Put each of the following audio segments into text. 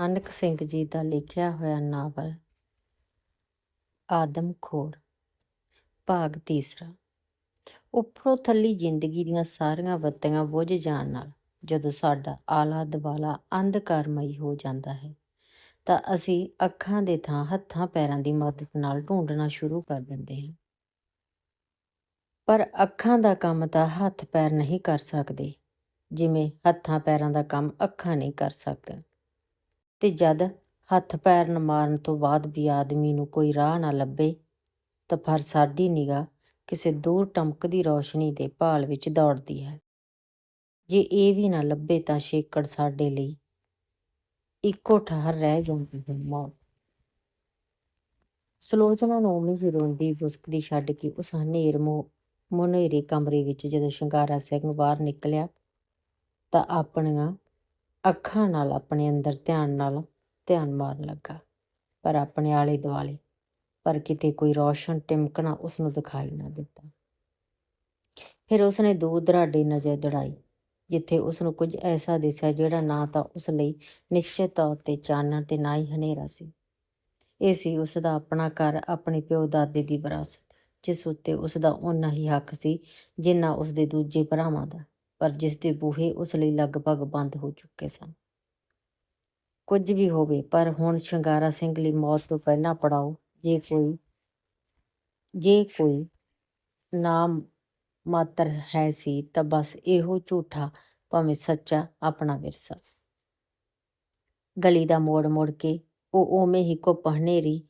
ਨਾਨਕ ਸਿੰਘ ਜੀ ਦਾ ਲਿਖਿਆ ਹੋਇਆ ਨਾਵਲ ਆਦਮ ਖੋਰ, ਭਾਗ ਤੀਸਰਾ। ਉੱਪਰੋਂ ਥੱਲੀ ਜ਼ਿੰਦਗੀ ਦੀਆਂ ਸਾਰੀਆਂ ਬੱਤੀਆਂ ਬੁੱਝ ਜਾਣ ਨਾਲ ਜਦੋਂ ਸਾਡਾ ਆਲਾ ਦਵਾਲਾ ਅੰਧਕਾਰਮਈ ਹੋ ਜਾਂਦਾ ਹੈ, ਤਾਂ ਅਸੀਂ ਅੱਖਾਂ ਦੇ ਥਾਂ ਹੱਥਾਂ ਪੈਰਾਂ ਦੀ ਮਦਦ ਨਾਲ ਢੂੰਡਣਾ ਸ਼ੁਰੂ ਕਰ ਦਿੰਦੇ ਹਾਂ। ਪਰ ਅੱਖਾਂ ਦਾ ਕੰਮ ਤਾਂ ਹੱਥ ਪੈਰ ਨਹੀਂ ਕਰ ਸਕਦੇ, ਜਿਵੇਂ ਹੱਥਾਂ ਪੈਰਾਂ ਦਾ ਕੰਮ ਅੱਖਾਂ ਨਹੀਂ ਕਰ ਸਕਦੀਆਂ ਤੇ ਜਦ ਹੱਥ ਪੈਰ ਨ ਮਾਰਨ ਤੋਂ ਬਾਅਦ ਵੀ ਆਦਮੀ ਨੂੰ ਕੋਈ ਰਾਹ ਨਾ ਲੱਭੇ, ਤਾਂ ਫਿਰ ਸਾਡੀ ਨਿਗਾਹ ਕਿਸੇ ਦੂਰ ਟਮਕਦੀ ਰੌਸ਼ਨੀ ਦੇ ਭਾਲ ਵਿੱਚ ਦੌੜਦੀ ਹੈ। ਜੇ ਇਹ ਵੀ ਨਾ ਲੱਭੇ ਤਾਂ ਸ਼ੇਕੜ ਸਾਡੇ ਲਈ। ਇੱਕੋ ਠਹਿਰ ਰਹਿ ਜਾਂਦੀ ਹੈ ਮੌਤ। ਸਲੋਚਨਾ ਨੂੰ ਹੀ ਰੋਂਦੀ ਬੁਸਕਦੀ ਛੱਡ ਕੇ ਉਸ ਹਨੇਰ ਮੋ ਮੁਨੇਰੇ ਕਮਰੇ ਵਿੱਚ ਜਦੋਂ ਸ਼ਿੰਗਾਰਾ ਸਿੰਘ ਬਾਹਰ ਨਿਕਲਿਆ, ਤਾਂ ਆਪਣੀਆਂ ਅੱਖਾਂ ਨਾਲ ਆਪਣੇ ਅੰਦਰ ਧਿਆਨ ਨਾਲ ਧਿਆਨ ਮਾਰਨ ਲੱਗਾ। ਪਰ ਆਪਣੇ ਆਲੇ ਦੁਆਲੇ, ਪਰ ਕਿਤੇ ਕੋਈ ਰੌਸ਼ਨ ਟਿਮਕਣਾ ਉਸ ਨੂੰ ਦਿਖਾਈ ਨਾ ਦਿੱਤਾ। ਫਿਰ ਉਸਨੇ ਦੂਰ ਦਰਾਡੇ ਨਜ਼ਰ ਦੜਾਈ, ਜਿੱਥੇ ਉਸ ਨੂੰ ਕੁਝ ਐਸਾ ਦਿਸਿਆ ਜਿਹੜਾ ਨਾ ਤਾਂ ਉਸ ਲਈ ਨਿਸ਼ਚਿਤ ਤੌਰ ਤੇ ਚਾਨਣ ਤੇ ਨਾ ਹੀ ਹਨੇਰਾ ਸੀ। ਇਹ ਸੀ ਉਸ ਦਾ ਆਪਣਾ ਘਰ, ਆਪਣੇ ਪਿਓ ਦਾਦੇ ਦੀ ਵਿਰਾਸਤ, ਜਿਸ ਉੱਤੇ ਉਸ ਦਾ ਓਨਾ ਹੀ ਹੱਕ ਸੀ ਜਿੰਨਾ ਉਸ ਦੇ ਦੂਜੇ ਭਰਾਵਾਂ ਦਾ। ਪਰ ਜਿਸ ਦੇ ਬੂਹੇ ਉਸ ਲਈ ਲਗਭਗ ਬੰਦ ਹੋ ਚੁੱਕੇ ਸਨ। ਕੁਝ ਵੀ ਹੋਵੇ, ਪਰ ਹੁਣ ਸ਼ਿੰਗਾਰਾ ਸਿੰਘ ਲਈ ਮੌਤ ਤੋਂ ਪਹਿਲਾਂ ਪੜਾਓ ਜੇ ਕੋਈ ਜੇ ਕੋਈ ਨਾਮ ਮਾਤਰ ਹੈ ਸੀ, ਤਾਂ ਬਸ ਇਹੋ ਝੂਠਾ, ਭਾਵੇਂ ਸੱਚਾ, ਆਪਣਾ ਵਿਰਸਾ। ਗਲੀ ਦਾ ਮੋੜ ਮੋੜ ਕੇ ਉਹ ਉਵੇਂ ਹੀ ਕੋ ਹਨੇਰੀ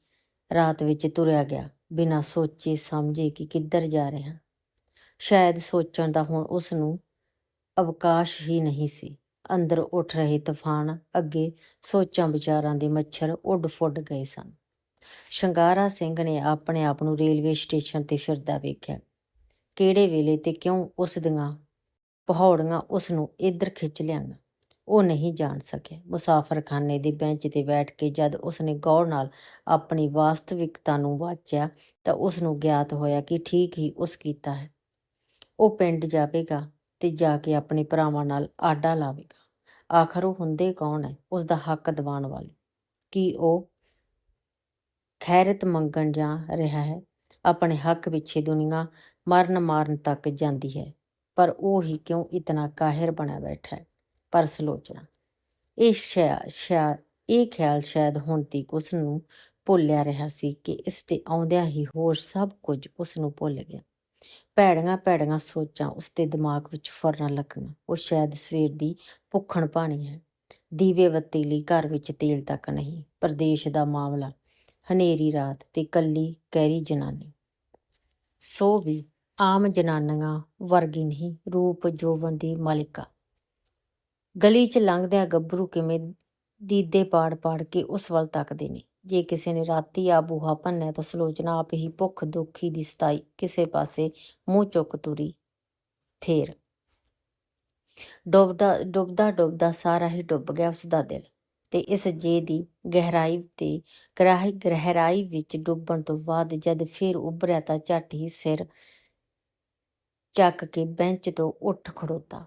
ਰਾਤ ਵਿੱਚ ਤੁਰਿਆ ਗਿਆ, ਬਿਨਾਂ ਸੋਚੇ ਸਮਝੇ ਕਿ ਕਿੱਧਰ ਜਾ ਰਿਹਾ। ਸ਼ਾਇਦ ਸੋਚਣ ਦਾ ਹੁਣ ਉਸ ਨੂੰ ਅਵਕਾਸ਼ ਹੀ ਨਹੀਂ ਸੀ। ਅੰਦਰ ਉੱਠ ਰਹੇ ਤੂਫਾਨ ਅੱਗੇ ਸੋਚਾਂ ਵਿਚਾਰਾਂ ਦੇ ਮੱਛਰ ਉੱਡ ਫੁੱਡ ਗਏ ਸਨ। ਸ਼ੰਗਾਰਾ ਸਿੰਘ ਨੇ ਆਪਣੇ ਆਪ ਨੂੰ ਰੇਲਵੇ ਸਟੇਸ਼ਨ ਤੇ ਫਿਰਦਾ ਵੇਖਿਆ। ਕਿਹੜੇ ਵੇਲੇ ਤੇ ਕਿਉਂ ਉਸ ਦੀਆਂ ਪਹਾੜੀਆਂ ਉਸ ਨੂੰ ਇੱਧਰ ਖਿੱਚ ਲਿਆਂਗਾ ਉਹ ਨਹੀਂ ਜਾਣ ਸਕਿਆ। ਮੁਸਾਫਰਖਾਨੇ ਦੇ ਬੈਂਚ ਤੇ ਬੈਠ ਕੇ ਜਦ ਉਸਨੇ ਗੌਰ ਨਾਲ ਆਪਣੀ ਵਾਸਤਵਿਕਤਾ ਨੂੰ ਵਾਚਿਆ ਤਾਂ ਉਸ ਨੂੰ ਗਿਆਤ ਹੋਇਆ ਕਿ ਠੀਕ ਹੀ ਉਸ ਕੀਤਾ ਹੈ। ਉਹ ਪਿੰਡ ਜਾਵੇਗਾ। ਤੇ ਜਾ ਕੇ ਆਪਣੇ ਭਰਾਵਾਂ ਨਾਲ ਆਡਾ ਲਾਵੇਗਾ। ਆਖਰ ਉਹ ਹੁੰਦੇ ਕੌਣ ਹੈ? ਉਸ ਦਾ ਹੱਕ ਦਿਵਾਉਣ ਵਾਲੇ। ਕੀ ਉਹ ਖੈਰਤ ਮੰਗਣ ਜਾ ਰਿਹਾ ਹੈ? ਆਪਣੇ ਹੱਕ ਪਿੱਛੇ ਦੁਨੀਆ ਮਰਨ ਮਾਰਨ ਤੱਕ ਜਾਂਦੀ ਹੈ। ਪਰ ਉਹ ਹੀ ਕਿਉਂ ਇਤਨਾ ਕਾਹਿਰ ਬਣਿਆ ਬੈਠਾ ਹੈ? ਪਰ ਸਲੋਚਨਾ। ਇਹ ਸ਼ਾਇਦ ਇਹ ਖਿਆਲ ਸ਼ਾਇਦ ਹੁਣ ਤੱਕ ਉਸ ਨੂੰ ਭੁੱਲਿਆ ਰਿਹਾ ਸੀ ਕਿ ਇਸ ਤੇ ਆਉਂਦਿਆਂ ਹੀ ਹੋਰ ਸਭ ਕੁਝ ਉਸ ਨੂੰ ਭੁੱਲ ਗਿਆ। ਭੈੜੀਆਂ ਭੈੜੀਆਂ ਸੋਚਾਂ ਉਸਦੇ ਦਿਮਾਗ ਵਿੱਚ ਫੁਰਨ ਲੱਗੀਆਂ। ਉਹ ਸ਼ਾਇਦ ਸਵੇਰ ਦੀ ਭੁੱਖਣ ਪਾਣੀ ਹੈ। ਦੀਵੇ ਬੱਤੀ ਲਈ ਘਰ ਵਿੱਚ ਤੇਲ ਤੱਕ ਨਹੀਂ, ਪ੍ਰਦੇਸ਼ ਦਾ ਮਾਮਲਾ, ਹਨੇਰੀ ਰਾਤ ਤੇ ਕੱਲੀ ਕੈਰੀ ਜਨਾਨੀ। ਸੋ ਵੀ ਆਮ ਜਨਾਨੀਆਂ ਵਰਗੀ ਨਹੀਂ, ਰੂਪ ਜੋਵਨ ਦੀ ਮਾਲਿਕਾ। ਗਲੀ 'ਚ ਲੰਘਦਿਆਂ ਗੱਭਰੂ ਕਿਵੇਂ ਦੀਦੇ ਪਾੜ ਪਾੜ ਕੇ ਉਸ ਵੱਲ ਤੱਕਦੇ ਨੇ? ਜੇ ਕਿਸੇ ਨੇ ਰਾਤੀ ਆ ਬੂਹਾ ਭੰਨਿਆ ਤਾਂ ਸਲੋਚਨਾ ਆਪ ਹੀ ਭੁੱਖ ਦੁੱਖੀ ਦੀ ਸਤਾਈ, ਕਿਸੇ ਪਾਸੇ ਮੂੰਹ ਚੁੱਕ ਤੁਰੀ। ਫੇਰ ਡੁੱਬਦਾ ਡੁੱਬਦਾ ਡੁੱਬਦਾ ਸਾਰਾ ਹੀ ਡੁੱਬ ਗਿਆ ਉਸ ਦਾ ਦਿਲ ਤੇ ਇਸ ਜੇ ਦੀ ਗਹਿਰਾਈ ਤੇ ਗਹਿਰਾਈ ਗਹਿਰਾਈ ਵਿੱਚ ਡੁੱਬਣ ਤੋਂ ਬਾਅਦ ਜਦ ਫਿਰ ਉੱਭਰਿਆ ਤਾਂ ਝੱਟ ਹੀ ਸਿਰ ਚੱਕ ਕੇ ਬੈਂਚ ਤੋਂ ਉੱਠ ਖੜੋਤਾ।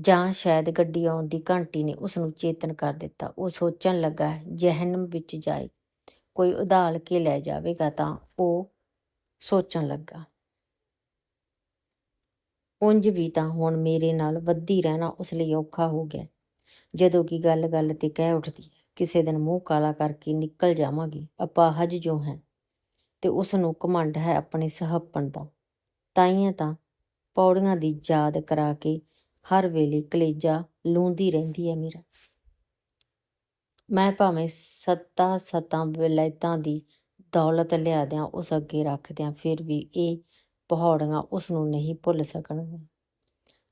ਜਾਂ ਸ਼ਾਇਦ ਗੱਡੀ ਆਉਣ ਦੀ ਘੰਟੀ ਨੇ ਉਸ ਨੂੰ ਚੇਤਨ ਕਰ ਦਿੱਤਾ। ਉਹ ਸੋਚਣ ਲੱਗਾ, ਜਹਨਮ ਵਿੱਚ ਜਾਏ, ਕੋਈ ਉਧਾਲ ਕੇ ਲੈ ਜਾਵੇਗਾ ਤਾਂ ਉਹ ਸੋਚਣ ਲੱਗਾ। ਉਂਝ ਵੀ ਤਾਂ ਹੁਣ ਮੇਰੇ ਨਾਲ ਵੱਧੀ ਰਹਿਣਾ ਉਸ ਲਈ ਔਖਾ ਹੋ ਗਿਆ। ਜਦੋਂ ਕਿ ਗੱਲ-ਗੱਲ ਤੇ ਕਹਿ ਉੱਠਦੀ ਹੈ, ਕਿਸੇ ਦਿਨ ਮੂੰਹ ਕਾਲਾ ਕਰਕੇ ਨਿਕਲ ਜਾਵਾਂਗੀ ਅਪਾਹਜ ਜੋ ਹੈ ਤੇ ਉਸ ਨੂੰ ਕਮੰਡ ਹੈ ਆਪਣੇ ਸਹੱਪਣ ਦਾ। ਤਾਈਆਂ ਤਾਂ ਪੌੜੀਆਂ ਦੀ ਯਾਦ ਕਰਾ ਕੇ ਹਰ ਵੇਲੇ ਕਲੇਜਾ ਲੂੰਦੀ ਰਹਿੰਦੀ ਹੈ ਮੇਰਾ। ਮੈਂ ਭਾਵੇਂ ਸੱਤਾ ਸਤਾਂ ਵਿਲਾਇਤਾਂ ਦੀ ਦੌਲਤ ਲਿਆਦਿਆਂ, ਉਸ ਅੱਗੇ ਰੱਖਦਿਆਂ ਫਿਰ ਵੀ ਇਹ ਪਹਾੜੀਆਂ ਉਸ ਨੂੰ ਨਹੀਂ ਭੁੱਲ ਸਕਣਗੀਆਂ।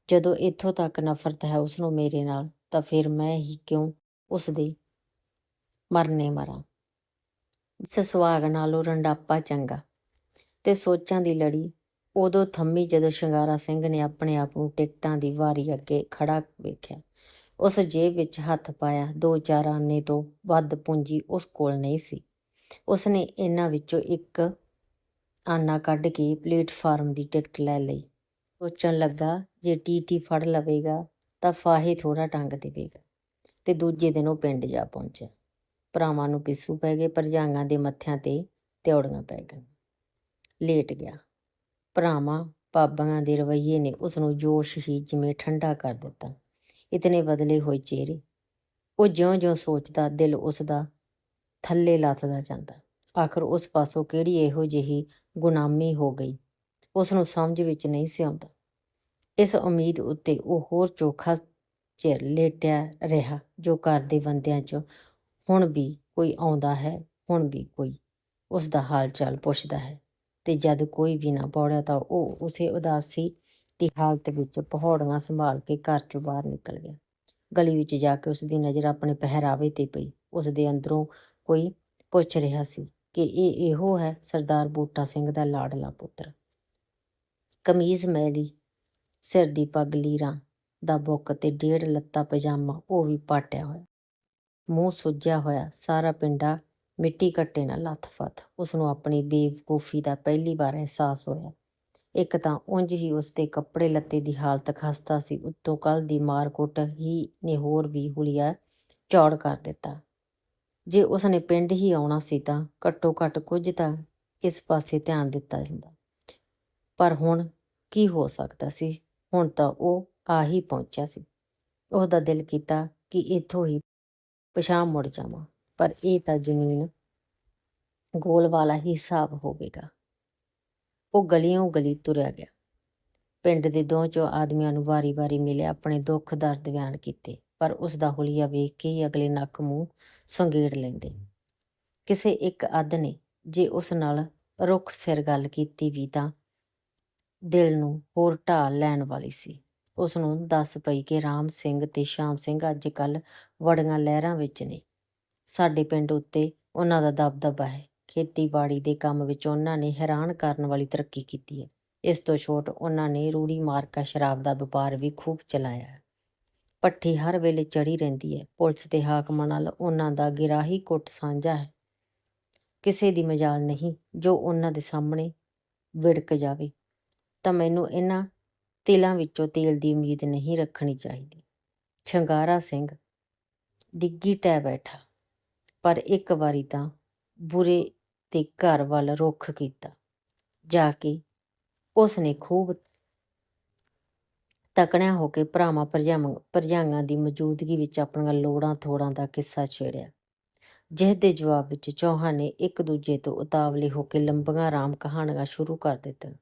ਜਦੋਂ ਇੱਥੋਂ ਤੱਕ ਨਫ਼ਰਤ ਹੈ ਉਸ ਨੂੰ ਮੇਰੇ ਨਾਲ, ਤਾਂ ਫਿਰ ਮੈਂ ਹੀ ਕਿਉਂ ਉਸ ਦੇ ਮਰਨੇ ਮਰਾਂ? ਇਸ ਸੁਹਾਗ ਨਾਲੋਂ ਰੰਡਾਪਾ ਚੰਗਾ ਤੇ ਸੋਚਾਂ ਦੀ ਲੜੀ ਉਦੋਂ ਥੰਮੀ ਜਦੋਂ ਸ਼ਿੰਗਾਰਾ ਸਿੰਘ ਨੇ ਆਪਣੇ ਆਪ ਨੂੰ ਟਿਕਟਾਂ ਦੀ ਵਾਰੀ ਅੱਗੇ ਖੜਾ ਵੇਖਿਆ। ਉਸ ਜੇਬ ਵਿੱਚ ਹੱਥ ਪਾਇਆ, ਦੋ ਚਾਰ ਆਨੇ ਤੋਂ ਵੱਧ ਪੂੰਜੀ ਉਸ ਕੋਲ ਨਹੀਂ ਸੀ। ਉਸਨੇ ਇਹਨਾਂ ਵਿੱਚੋਂ ਇੱਕ ਆਨਾ ਕੱਢ ਕੇ ਪਲੇਟਫਾਰਮ ਦੀ ਟਿਕਟ ਲੈ ਲਈ। ਸੋਚਣ ਲੱਗਾ, ਜੇ ਟੀਟੀ ਫੜ ਲਵੇਗਾ ਤਾਂ ਫਾਹੇ ਥੋੜਾ ਟੰਗ ਦੇਵੇਗਾ ਤੇ ਦੂਜੇ ਦਿਨ ਉਹ ਪਿੰਡ ਜਾ ਪਹੁੰਚਿਆ। ਭਰਾਵਾਂ ਨੂੰ ਪਿੱਸੂ ਪੈ ਗਏ, ਭਰਜਾਈਆਂ ਦੇ ਮੱਥਿਆਂ ਤੇ ਤਿਉੜੀਆਂ ਪੈ ਗਈਆਂ। ਲੇਟ ਗਿਆ। ਭਰਾਵਾਂ ਪਾਬਾਂ ਦੇ ਰਵੱਈਏ ਨੇ ਉਸ ਨੂੰ ਜੋਸ਼ ਹੀ ਜਿਵੇਂ ਠੰਡਾ ਕਰ ਦਿੱਤਾ। ਇਤਨੇ ਬਦਲੇ ਹੋਏ ਚਿਹਰੇ। ਉਹ ਜਿਉਂ-ਜਿਉਂ ਸੋਚਦਾ, ਦਿਲ ਉਸ ਦਾ ਥੱਲੇ ਲੱਥਦਾ ਜਾਂਦਾ। ਆਖਰ ਉਸ ਪਾਸੋਂ ਕਿਹੜੀ ਇਹੋ ਜਿਹੀ ਗੁਨਾਮੀ ਹੋ ਗਈ? ਉਸ ਨੂੰ ਸਮਝ ਵਿੱਚ ਨਹੀਂ ਸੀ ਆਉਂਦਾ। ਇਸ ਉਮੀਦ ਉੱਤੇ ਉਹ ਹੋਰ ਚੋਖਾ ਚਿਰ ਲੇਟਿਆ ਰਿਹਾ, ਜੋ ਘਰ ਦੇ ਬੰਦਿਆਂ 'ਚ ਹੁਣ ਵੀ ਕੋਈ ਆਉਂਦਾ ਹੈ, ਹੁਣ ਵੀ ਕੋਈ ਉਸ ਦਾ ਹਾਲ ਚਾਲ ਪੁੱਛਦਾ ਹੈ। ਤੇ ਜਦ ਕੋਈ ਵੀ ਨਾ ਪੌੜਿਆ ਤਾਂ ਉਹ ਉਸੇ ਉਦਾਸੀ ਦੀ ਹਾਲਤ ਵਿੱਚ ਪਹਾੜੀਆਂ ਸੰਭਾਲ ਕੇ ਘਰ ਚੋਂ ਬਾਹਰ ਨਿਕਲ ਗਿਆ। ਗਲੀ ਵਿੱਚ ਜਾ ਕੇ ਉਸ ਦੀ ਨਜ਼ਰ ਆਪਣੇ ਪਹਿਰਾਵੇ ਤੇ ਪਈ। ਉਸ ਦੇ ਅੰਦਰੋਂ ਕੋਈ ਪੁੱਛ ਰਿਹਾ ਸੀ ਕਿ ਇਹ ਇਹੋ ਹੈ ਸਰਦਾਰ ਬੂਟਾ ਸਿੰਘ ਦਾ ਲਾਡਲਾ ਪੁੱਤਰ। ਕਮੀਜ਼ ਮੈਲੀ, ਸਿਰ ਦੀ ਪੱਗ ਲੀਰਾਂ ਦਾ ਬੁੱਕ ਤੇ ਡੇਢ ਲੱਤਾ ਪਜਾਮਾ ਉਹ ਵੀ ਪਾਟਿਆ ਹੋਇਆ। ਮੂੰਹ ਸੁੱਜਿਆ ਹੋਇਆ ਸਾਰਾ ਪਿੰਡਾ ਮਿੱਟੀ ਕੱਟੇ ਨਾਲ ਲੱਥ-ਫੱਥ ਉਸ ਨੂੰ ਆਪਣੀ ਬੇਵਕੂਫੀ ਦਾ ਪਹਿਲੀ ਵਾਰ ਅਹਿਸਾਸ ਹੋਇਆ। ਇੱਕ ਤਾਂ ਉਂਝ ਹੀ ਉਸ ਦੇ ਕੱਪੜੇ ਲੱਤੇ ਦੀ ਹਾਲਤ ਖਸਤਾ ਸੀ। ਉੱਤੋਂ ਕੱਲ ਦੀ ਮਾਰਕੁੱਟ ਹੀ ਨੇ ਹੋਰ ਵੀ ਹੁਲੀਆ ਚੌੜ ਕਰ ਦਿੱਤਾ। ਜੇ ਉਸ ਨੇ ਪਿੰਡ ਹੀ ਆਉਣਾ ਸੀ ਤਾਂ ਘੱਟੋ ਘੱਟ ਕੁਝ ਤਾਂ ਇਸ ਪਾਸੇ ਧਿਆਨ ਦਿੱਤਾ ਜਾਂਦਾ। ਪਰ ਹੁਣ ਕੀ ਹੋ ਸਕਦਾ ਸੀ? ਹੁਣ ਤਾਂ ਉਹ ਆ ਹੀ ਪਹੁੰਚਿਆ ਸੀ। ਉਸ ਦਿਲ ਕੀਤਾ ਕਿ ਇੱਥੋਂ ਹੀ ਪਛਾਣ ਮੁੜ ਜਾਵਾਂ। ਪਰ ਇਹ ਤਾਂ ਜ਼ਮੀਨ ਗੋਲ ਵਾਲਾ ਹੀ ਹਿਸਾਬ ਹੋਵੇਗਾ। ਉਹ ਗਲੀਆਂ ਗਲੀ ਤੁਰਿਆ ਗਿਆ। ਪਿੰਡ ਦੇ ਦੋ ਚੋ ਆਦਮੀਆਂ ਨੂੰ ਵਾਰੀ-ਵਾਰੀ ਮਿਲਿਆ ਆਪਣੇ ਦੁੱਖ ਦਰਦ ਬਿਆਨ ਕੀਤੇ, ਪਰ ਉਸ ਦਾ ਹੁਲੀਆ ਵੇਖ ਕੇ ਹੀ ਅਗਲੇ ਨੱਕ ਮੂੰਹ ਸੰਗੇੜ ਲੈਂਦੇ। ਕਿਸੇ ਇੱਕ ਅੱਧ ਨੇ ਜੇ ਉਸ ਨਾਲ ਰੁੱਖ ਸਿਰ ਗੱਲ ਕੀਤੀ ਵੀ ਤਾਂ ਦਿਲ ਨੂੰ ਹੋਰ ਢਾਲ ਲੈਣ ਵਾਲੀ ਸੀ। ਉਸ ਨੂੰ ਦੱਸ ਪਈ ਕਿ ਰਾਮ ਸਿੰਘ ਤੇ ਸ਼ਾਮ ਸਿੰਘ ਅੱਜ ਕੱਲ ਵੜੀਆਂ ਲਹਿਰਾਂ ਵਿੱਚ ਨੇ। ਸਾਡੇ ਪਿੰਡ ਉੱਤੇ ਉਹਨਾਂ ਦਾ ਦਬਦਬਾ ਹੈ। ਖੇਤੀਬਾੜੀ ਦੇ ਕੰਮ ਵਿੱਚ ਉਹਨਾਂ ਨੇ ਹੈਰਾਨ ਕਰਨ ਵਾਲੀ ਤਰੱਕੀ ਕੀਤੀ ਹੈ। ਇਸ ਤੋਂ ਛੋਟ ਉਹਨਾਂ ਨੇ ਰੂੜੀ ਮਾਰਕਾ ਸ਼ਰਾਬ ਦਾ ਵਪਾਰ ਵੀ ਖੂਬ ਚਲਾਇਆ ਹੈ। ਪੱਠੀ ਹਰ ਵੇਲੇ ਚੜੀ ਰਹਿੰਦੀ ਹੈ। ਪੁਲਿਸ ਤੇ ਹਾਕਮਾਂ ਨਾਲ ਉਹਨਾਂ ਦਾ ਗਿਰਾਹੀ ਕੁੱਟ ਸਾਂਝਾ ਹੈ। ਕਿਸੇ ਦੀ ਮਜਾਲ ਨਹੀਂ, ਜੋ ਉਹਨਾਂ ਦੇ ਸਾਹਮਣੇ ਵਿੜਕ ਜਾਵੇ। ਤਾਂ ਮੈਨੂੰ ਇਹਨਾਂ ਤਿਲਾਂ ਵਿੱਚੋਂ ਤੇਲ ਦੀ ਉਮੀਦ ਨਹੀਂ ਰੱਖਣੀ ਚਾਹੀਦੀ। ਛੰਗਾਰਾ ਸਿੰਘ, ਡਿੱਗੀ ਟੈ ਬੈਠਾ। ਪਰ ਇੱਕ ਵਾਰੀ ਤਾਂ ਬੁਰੇ ਦੇ ਘਰ ਵੱਲ ਰੁੱਖ ਕੀਤਾ। ਜਾ ਕੇ ਉਸ ਨੇ ਖੂਬ ਤਕੜਿਆ ਹੋ ਕੇ ਭਰਾਵਾਂ ਭਰਜਾਵਾਂ, ਭਰਜਾਈਆਂ ਦੀ ਮੌਜੂਦਗੀ ਵਿੱਚ ਆਪਣੀਆਂ ਲੋੜਾਂ ਥੋੜਾਂ ਦਾ ਕਿੱਸਾ ਛੇੜਿਆ, ਜਿਸ ਦੇ ਜਵਾਬ ਵਿੱਚ ਚੌਹਾਂ ਨੇ ਇੱਕ ਦੂਜੇ ਤੋਂ ਉਤਾਵਲੇ ਹੋ ਕੇ ਲੰਬੀਆਂ ਆਰਾਮ ਕਹਾਣੀਆਂ ਸ਼ੁਰੂ ਕਰ ਦਿੱਤੀਆਂ।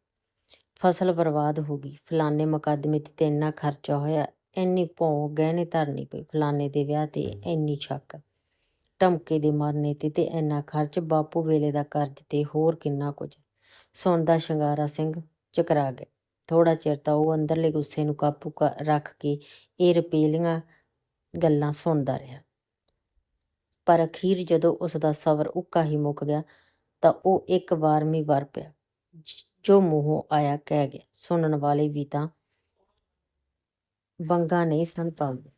ਫਸਲ ਬਰਬਾਦ ਹੋ ਗਈ, ਫਲਾਣੇ ਮੁਕੱਦਮੇ ਤੇ ਇੰਨਾ ਖਰਚਾ ਹੋਇਆ, ਇੰਨੀ ਭੌਂ ਗਹਿਣੇ ਧਰਨੀ ਪਈ, ਫਲਾਣੇ ਦੇ ਵਿਆਹ ਤੇ ਇੰਨੀ ਛੱਕ। ਧਮਕੇ ਦੇ ਮਰਨੇ ਤੇ ਤੇ ਇੰਨਾ ਖਰਚ ਬਾਪੂ ਵੇਲੇ ਦਾ ਕਰਜ਼ ਤੇ ਹੋਰ ਕਿੰਨਾ ਕੁਝ। ਸੁਣਦਾ ਸ਼ਿੰਗਾਰਾ ਸਿੰਘ ਚਕਰਾ ਗਿਆ। ਥੋੜਾ ਚਿਰ ਤਾਂ ਉਹ ਅੰਦਰਲੇ ਗੁੱਸੇ ਨੂੰ ਕਾਬੂ ਰੱਖ ਕੇ ਇਹ ਰਪੇਲੀਆਂ ਗੱਲਾਂ ਸੁਣਦਾ ਰਿਹਾ। ਪਰ ਅਖੀਰ ਜਦੋਂ ਉਸ ਦਾ ਸਬਰ ਉੱਕਾ ਹੀ ਮੁੱਕ ਗਿਆ ਤਾਂ ਉਹ ਇੱਕ ਵਾਰ ਮੀ ਵਰ ਪਿਆ। ਜੋ ਮੂੰਹੋਂ ਆਇਆ ਕਹਿ ਗਿਆ, ਸੁਣਨ ਵਾਲੇ ਵੀ ਤਾਂ ਵੰਗਾ ਨਹੀਂ ਸਨ ਪਾਉਂਦੇ।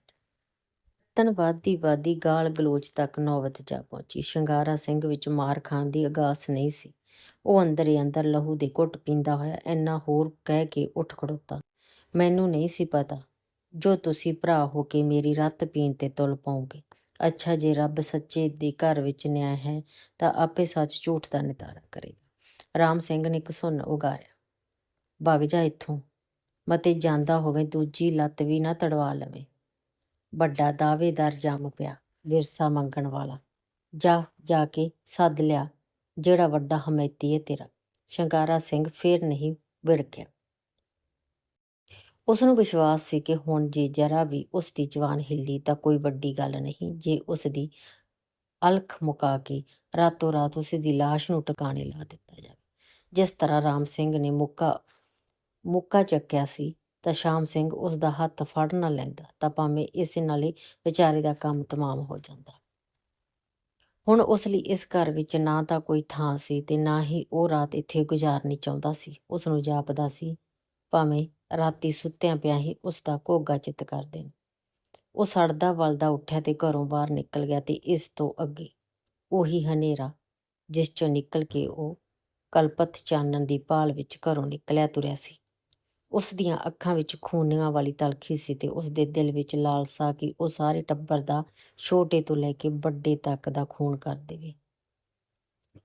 ਧੰਨਵਾਦ ਦੀ ਵਾਦੀ ਗਾਲ ਗਲੋਚ ਤੱਕ ਨੌਬਤ ਜਾ ਪਹੁੰਚੀ। ਸ਼ਿੰਗਾਰਾ ਸਿੰਘ ਵਿੱਚ ਮਾਰ ਖਾਣ ਦੀ ਅਗਾਸ ਨਹੀਂ ਸੀ। ਉਹ ਅੰਦਰ ਹੀ ਅੰਦਰ ਲਹੂ ਦੇ ਘੁੱਟ ਪੀਂਦਾ ਹੋਇਆ ਇੰਨਾ ਹੋਰ ਕਹਿ ਕੇ ਉੱਠ ਖੜੋਤਾ। ਮੈਨੂੰ ਨਹੀਂ ਸੀ ਪਤਾ ਜੋ ਤੁਸੀਂ ਭਰਾ ਹੋ ਕੇ ਮੇਰੀ ਰੱਤ ਪੀਣ ਤੇ ਤੁਲ ਪਾਓਗੇ। ਅੱਛਾ, ਜੇ ਰੱਬ ਸੱਚੇ ਦੇ ਘਰ ਵਿੱਚ ਨਿਆਂ ਹੈ ਤਾਂ ਆਪੇ ਸੱਚ ਝੂਠ ਦਾ ਨਿਤਾਰਾ ਕਰੇਗਾ। ਰਾਮ ਸਿੰਘ ਨੇ ਇੱਕ ਘਸੁੰਨ ਉਗਾਰਿਆ। ਭੱਗ ਜਾ ਇੱਥੋਂ। ਮਤੇ ਜਾਂਦਾ ਹੋਵੇ, ਦੂਜੀ ਲੱਤ ਵੀ ਨਾ ਤੜਵਾ ਲਵੇ। ਵੱਡਾ ਦਾਅਵੇਦਾਰ ਜੰਮ ਪਿਆ ਵਿਰਸਾ ਮੰਗਣ ਵਾਲਾ। ਜਾ ਜਾ ਕੇ ਸੱਦ ਲਿਆ, ਜਿਹੜਾ ਵੱਡਾ ਹਮੈਤੀ ਹੈ ਤੇਰਾ। ਸ਼ੰਕਾਰਾ ਸਿੰਘ ਫੇਰ ਨਹੀਂ ਵਿੜਕਿਆ। ਉਸ ਨੂੰ ਵਿਸ਼ਵਾਸ ਸੀ ਕਿ ਹੁਣ ਜੇ ਜਰਾ ਵੀ ਉਸ ਦੀ ਜਵਾਨ ਹਿੱਲੀ ਤਾਂ ਕੋਈ ਵੱਡੀ ਗੱਲ ਨਹੀਂ, ਜੇ ਉਸ ਦੀ ਅਲਖ ਮੁਕਾ ਕੇ ਰਾਤੋਂ ਰਾਤ ਉਸ ਦੀ ਲਾਸ਼ ਨੂੰ ਟਿਕਾਣੇ ਲਾ ਦਿੱਤਾ ਜਾਵੇ। ਜਿਸ ਤਰ੍ਹਾਂ ਰਾਮ ਸਿੰਘ ਨੇ ਮੁੱਕਾ ਮੁੱਕਾ ਚੱਕਿਆ ਸੀ ਤਾਂ ਸ਼ਾਮ ਸਿੰਘ ਉਸ ਦਾ ਹੱਥ ਫੜ ਨਾ ਲੈਂਦਾ, ਤਾਂ ਭਾਵੇਂ ਇਸੇ ਨਾਲ ਹੀ ਵਿਚਾਰੇ ਦਾ ਕੰਮ ਤਮਾਮ ਹੋ ਜਾਂਦਾ। ਹੁਣ ਉਸ ਲਈ ਇਸ ਘਰ ਵਿੱਚ ਨਾ ਤਾਂ ਕੋਈ ਥਾਂ ਸੀ ਤੇ ਨਾ ਹੀ ਉਹ ਰਾਤ ਇੱਥੇ ਗੁਜ਼ਾਰਨੀ ਚਾਹੁੰਦਾ ਸੀ। ਉਸ ਨੂੰ ਜਾਪਦਾ ਸੀ, ਭਾਵੇਂ ਰਾਤੀ ਸੁੱਤਿਆਂ ਪਿਆ ਹੀ ਉਸ ਦਾ ਘੋਗਾ ਚਿੱਤ ਕਰ ਦੇਣ। ਉਹ ਸੜਦਾ ਵਲਦਾ ਉੱਠਿਆ ਤੇ ਘਰੋਂ ਬਾਹਰ ਨਿਕਲ ਗਿਆ ਤੇ ਇਸ ਤੋਂ ਅੱਗੇ ਉਹੀ ਹਨੇਰਾ ਜਿਸ ਚੋਂ ਨਿਕਲ ਕੇ ਉਹ ਕਲਪਤ ਚਾਨਣ ਦੀ ਭਾਲ ਵਿੱਚ ਘਰੋਂ ਨਿਕਲਿਆ ਤੁਰਿਆ ਸੀ। ਉਸ ਦੀਆਂ ਅੱਖਾਂ ਵਿੱਚ ਖੂਨੀਆਂ ਵਾਲੀ ਤਲਖੀ ਸੀ ਤੇ ਉਸ ਦੇ ਦਿਲ ਵਿੱਚ ਲਾਲਸਾ ਕਿ ਉਹ ਸਾਰੇ ਟੱਬਰ ਦਾ ਛੋਟੇ ਤੋਂ ਲੈ ਕੇ ਵੱਡੇ ਤੱਕ ਦਾ ਖੂਨ ਕਰ ਦੇਵੇ।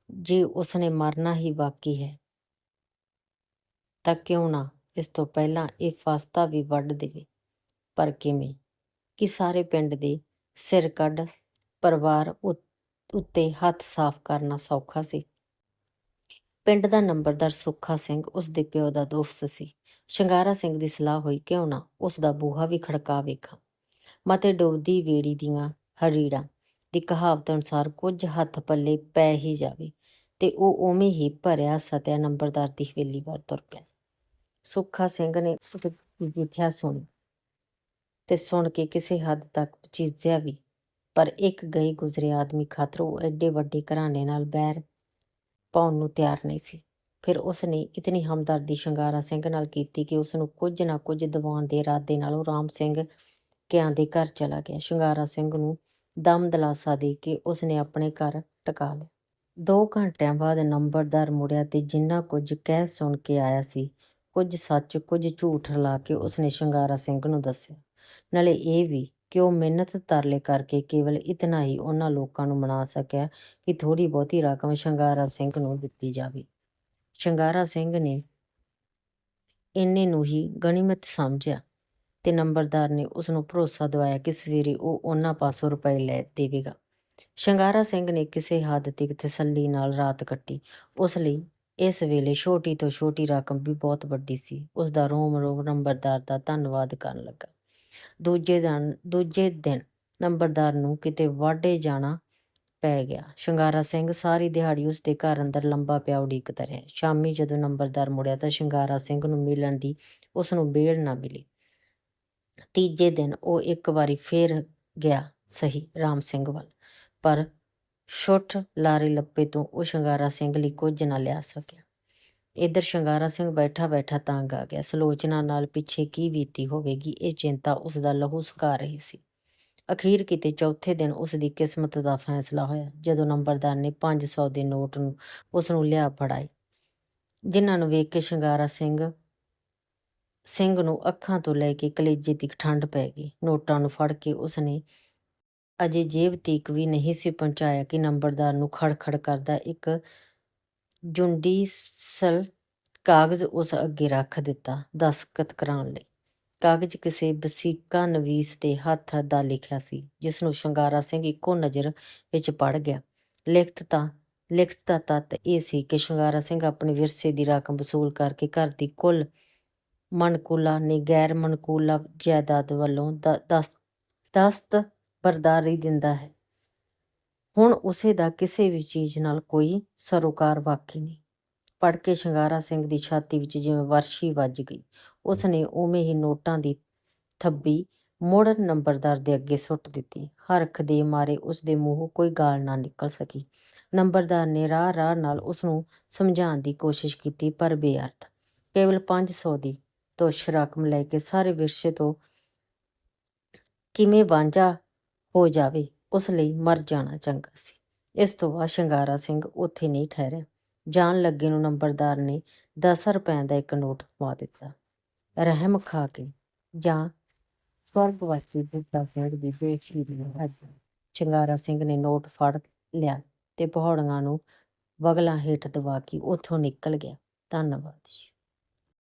ਜੇ ਉਸਨੇ ਮਰਨਾ ਹੀ ਬਾਕੀ ਹੈ, ਤਾਂ ਕਿਉਂ ਨਾ ਇਸ ਤੋਂ ਪਹਿਲਾਂ ਇਹ ਫਾਸਤਾ ਵੀ ਵੱਢ ਦੇਵੇ? ਪਰ ਕਿਵੇਂ? ਕਿ ਸਾਰੇ ਪਿੰਡ ਦੇ ਸਿਰ ਕੱਢ ਪਰਿਵਾਰ ਉੱਤੇ ਹੱਥ ਸਾਫ਼ ਕਰਨਾ ਸੌਖਾ ਸੀ? ਪਿੰਡ ਦਾ ਨੰਬਰਦਾਰ ਸੁੱਖਾ ਸਿੰਘ ਉਸ ਦੇ ਪਿਓ ਦਾ ਦੋਸਤ ਸੀ। ਸ਼ਿੰਗਾਰਾ ਸਿੰਘ ਦੀ ਸਲਾਹ ਹੋਈ ਕਿਉਂ ਨਾ ਉਸ ਦਾ ਬੂਹਾ ਵੀ ਖੜਕਾ ਵੇਖਾਂ। ਮਤੇ ਡੋਬਦੀ ਵੇੜੀ ਦੀਆਂ ਹਰੀੜਾਂ ਦੀ ਕਹਾਵਤ ਅਨੁਸਾਰ ਕੁਝ ਹੱਥ ਪੱਲੇ ਪੈ ਹੀ ਜਾਵੇ ਤੇ ਉਹ ਉਵੇਂ ਹੀ ਭਰਿਆ ਸਤਿਆ ਨੰਬਰਦਾਰ ਦੀ ਹਵੇਲੀ ਵੱਲ ਤੁਰ ਪਿਆ। ਸੁੱਖਾ ਸਿੰਘ ਨੇ ਉਸ ਸੁਣੀ ਤੇ ਸੁਣ ਕੇ ਕਿਸੇ ਹੱਦ ਤੱਕ ਚੀਜ਼ਿਆ ਵੀ, ਪਰ ਇੱਕ ਗਈ ਗੁਜ਼ਰੇ ਆਦਮੀ ਖਾਤਰ ਉਹ ਐਡੇ ਵੱਡੇ ਘਰਾਣੇ ਨਾਲ ਬੈਰ ਪਾਉਣ ਨੂੰ ਤਿਆਰ ਨਹੀਂ ਸੀ। ਫਿਰ ਉਸ ਨੇ ਇਤਨੀ ਹਮਦਰਦੀ ਸ਼ਿੰਗਾਰਾ ਸਿੰਘ ਨਾਲ ਕੀਤੀ ਕਿ ਉਸ ਨੂੰ ਕੁਝ ਨਾ ਕੁਝ ਦਿਵਾਉਣ ਦੇ ਇਰਾਦੇ ਨਾਲ ਉਹ ਰਾਮ ਸਿੰਘ ਕਿਆਂ ਦੇ ਘਰ ਚਲਾ ਗਿਆ। ਸ਼ਿੰਗਾਰਾ ਸਿੰਘ ਨੂੰ ਦਮ ਦਲਾਸਾ ਦੇ ਕੇ ਉਸ ਨੇ ਆਪਣੇ ਘਰ ਟਿਕਾ ਲਿਆ। ਦੋ ਘੰਟਿਆਂ ਬਾਅਦ ਨੰਬਰਦਾਰ ਮੁੜਿਆ ਤੇ ਜਿੰਨਾ ਕੁਝ ਕਹਿ ਸੁਣ ਕੇ ਆਇਆ ਸੀ, ਕੁਝ ਸੱਚ, ਕੁਝ ਝੂਠ ਰਲਾ ਕੇ ਉਸਨੇ ਸ਼ਿੰਗਾਰਾ ਸਿੰਘ ਨੂੰ ਦੱਸਿਆ। ਨਾਲੇ ਇਹ ਵੀ ਕਿ ਉਹ ਮਿਹਨਤ ਤਰਲੇ ਕਰਕੇ ਕੇਵਲ ਇਤਨਾ ਹੀ ਉਹਨਾਂ ਲੋਕਾਂ ਨੂੰ ਮਨਾ ਸਕਿਆ ਕਿ ਥੋੜੀ ਬਹੁਤੀ ਰਕਮ ਸ਼ਿੰਗਾਰਾ ਸਿੰਘ ਨੂੰ ਦਿੱਤੀ ਜਾਵੇ। ਸ਼ਿੰਗਾਰਾ ਸਿੰਘ ਨੇ ਇੰਨੇ ਨੂੰ ਹੀ ਗਣੀਮਤ ਸਮਝਿਆ ਤੇ ਨੰਬਰਦਾਰ ਨੇ ਉਸ ਨੂੰ ਭਰੋਸਾ ਦਿਵਾਇਆ ਕਿ ਸਵੇਰੇ ਉਹ ਉਹਨਾਂ ਪਾਸੋਂ ਰੁਪਏ ਲੈ ਦੇਵੇਗਾ। ਸ਼ਿੰਗਾਰਾ ਸਿੰਘ ਨੇ ਕਿਸੇ ਹੱਦ ਤੱਕ ਤਸੱਲੀ ਨਾਲ ਰਾਤ ਕੱਟੀ। ਉਸ ਲਈ ਇਸ ਵੇਲੇ ਛੋਟੀ ਤੋਂ ਛੋਟੀ ਰਕਮ ਵੀ ਬਹੁਤ ਵੱਡੀ ਸੀ। ਉਸ ਦਾ ਰੋਮ ਰੋਮ ਨੰਬਰਦਾਰ ਦਾ ਧੰਨਵਾਦ ਕਰਨ ਲੱਗਾ। ਦੂਜੇ ਦਿਨ ਦੂਜੇ ਦਿਨ ਨੰਬਰਦਾਰ ਨੂੰ ਕਿਤੇ ਵਾਢੇ ਜਾਣਾ ਪੈ ਗਿਆ। ਸ਼ਿੰਗਾਰਾ ਸਿੰਘ ਸਾਰੀ ਦਿਹਾੜੀ ਉਸ ਦੇ ਘਰ ਅੰਦਰ ਲੰਬਾ ਪਿਆ ਉਡੀਕਦਾ ਰਿਹਾ। ਸ਼ਾਮੀ ਜਦੋਂ ਨੰਬਰਦਾਰ ਮੁੜਿਆ ਤਾਂ ਸ਼ਿੰਗਾਰਾ ਸਿੰਘ ਨੂੰ ਮਿਲਣ ਦੀ ਉਸ ਨੂੰ ਬੇਲ ਨਾ ਮਿਲੀ। ਤੀਜੇ ਦਿਨ ਉਹ ਇੱਕ ਵਾਰੀ ਫੇਰ ਗਿਆ ਸਹੀ ਰਾਮ ਸਿੰਘ ਵੱਲ। ਪਰ ਛੁੱਟ ਲਾਰੇ ਲੱਪੇ ਤੋਂ ਉਹ ਸ਼ਿੰਗਾਰਾ ਸਿੰਘ ਲਈ ਕੁਝ ਨਾ ਲਿਆ ਸਕਿਆ। ਇਧਰ ਸ਼ਿੰਗਾਰਾ ਸਿੰਘ ਬੈਠਾ ਬੈਠਾ ਤੰਗ ਆ ਗਿਆ। ਸਲੋਚਨਾ ਨਾਲ ਪਿੱਛੇ ਕੀ ਬੀਤੀ ਹੋਵੇਗੀ, ਇਹ ਚਿੰਤਾ ਉਸ ਦਾ ਲਹੂ ਸੁਕਾ ਰਹੀ ਸੀ। ਅਖੀਰ ਕਿਤੇ ਚੌਥੇ ਦਿਨ ਉਸ ਦੀ ਕਿਸਮਤ ਦਾ ਫੈਸਲਾ ਹੋਇਆ। ਜਦੋਂ ਨੰਬਰਦਾਰ ਨੇ 500 ਦੇ ਨੋਟ ਨੂੰ ਉਸ ਨੂੰ ਲਿਆ ਫੜਾਏ, ਜਿਨ੍ਹਾਂ ਨੂੰ ਵੇਖ ਕੇ ਸ਼ਿੰਗਾਰਾ ਸਿੰਘ ਸਿੰਘ ਨੂੰ ਅੱਖਾਂ ਤੋਂ ਲੈ ਕੇ ਕਲੇਜੇ ਤੱਕ ਠੰਡ ਪੈ ਗਈ। ਨੋਟਾਂ ਨੂੰ ਫੜ ਕੇ ਉਸ ਨੇ ਅਜੇ ਜੇਬ ਤੀਕ ਵੀ ਨਹੀਂ ਸੀ ਪਹੁੰਚਾਇਆ ਕਿ ਨੰਬਰਦਾਰ ਨੂੰ ਖੜਖੜ ਕਰਦਾ ਇੱਕ ਜੁੰਡੀਸਲ ਕਾਗਜ਼ ਉਸ ਅੱਗੇ ਰੱਖ ਦਿੱਤਾ, ਦਸਤਖਤ ਕਰਾਉਣ ਲਈ। ਕਾਗਜ਼ ਕਿਸੇ ਵਸੀਕਾ ਨਵੀਸ ਦੇ ਹੱਥ ਦਾ ਲਿਖਿਆ ਸੀ, ਜਿਸ ਨੂੰ ਸ਼ਿੰਗਾਰਾ ਸਿੰਘ ਇੱਕੋ ਨਜ਼ਰ ਵਿੱਚ ਪੜ ਗਿਆ। ਲਿਖਤ ਤਾਂ, ਲਿਖਤ ਦਾ ਤੱਤ ਇਹ ਸੀ ਕਿ ਸ਼ਿੰਗਾਰਾ ਸਿੰਘ ਆਪਣੇ ਵਿਰਸੇ ਦੀ ਰਕਮ ਵਸੂਲ ਕਰਕੇ ਘਰ ਦੀ ਕੁੱਲ ਮਨਕੂਲਾ ਨੇ ਗੈਰ ਮਨਕੂਲਾ ਜਾਇਦਾਦ ਵੱਲੋਂ ਦ- ਦਸ, ਦਸਤ ਬਰਦਾਰੀ ਦਿੰਦਾ ਹੈ। ਹੁਣ ਉਸੇ ਦਾ ਕਿਸੇ ਵੀ ਚੀਜ਼ ਨਾਲ ਕੋਈ ਸਰੋਕਾਰ ਬਾਕੀ ਨਹੀਂ। ਪੜ ਕੇ ਸ਼ਿੰਗਾਰਾ ਸਿੰਘ ਦੀ ਛਾਤੀ ਵਿੱਚ ਜਿਵੇਂ ਵਰਸ਼ੀ ਵੱਜ ਗਈ। ਉਸ ਨੇ ਉਵੇਂ ਹੀ ਨੋਟਾਂ ਦੀ ਥੱਬੀ ਮੁੜ ਨੰਬਰਦਾਰ ਦੇ ਅੱਗੇ ਸੁੱਟ ਦਿੱਤੀ। ਹਰਖ ਦੇ ਮਾਰੇ ਉਸ ਦੇ ਮੂੰਹੋਂ ਕੋਈ ਗਾਲ ਨਾ ਨਿਕਲ ਸਕੀ। ਨੰਬਰਦਾਰ ਨੇ ਰਾਹ ਰਾਹ ਨਾਲ ਉਸ ਨੂੰ ਸਮਝਾਉਣ ਦੀ ਕੋਸ਼ਿਸ਼ ਕੀਤੀ, ਪਰ ਬੇਅਰਥ। ਕੇਵਲ 500 ਦੀ ਤੁਛ ਰਕਮ ਲੈ ਕੇ ਸਾਰੇ ਵਿਰਸੇ ਤੋਂ ਕਿਵੇਂ ਵਾਂਝਾ ਹੋ ਜਾਵੇ, ਉਸ ਲਈ ਮਰ ਜਾਣਾ ਚੰਗਾ ਸੀ। ਇਸ ਤੋਂ ਬਾਅਦ ਸ਼ਿੰਗਾਰਾ ਸਿੰਘ ਉੱਥੇ ਨਹੀਂ ਠਹਿਰਿਆ। ਜਾਣ ਲੱਗੇ ਨੂੰ ਨੰਬਰਦਾਰ ਨੇ 10 ਰੁਪਏ ਦਾ ਇੱਕ ਨੋਟ ਪਵਾ ਦਿੱਤਾ। ਰਹਿਮ ਖਾ ਕੇ ਜਾਂ ਸਵਰਗਵਾਸੀ ਬੁੱਢਾ ਸਿੰਘ ਦੀ ਬੇਟੀ ਨੂੰ ਹੱਜ ਸ਼ਿੰਗਾਰਾ ਸਿੰਘ ਨੇ ਨੋਟ ਫੜ ਲਿਆ ਤੇ ਪਹਾੜੀਆਂ ਨੂੰ ਵਗਲਾਂ ਹੇਠ ਦਬਾ ਕੇ ਉੱਥੋਂ ਨਿਕਲ ਗਿਆ। ਧੰਨਵਾਦ ਜੀ।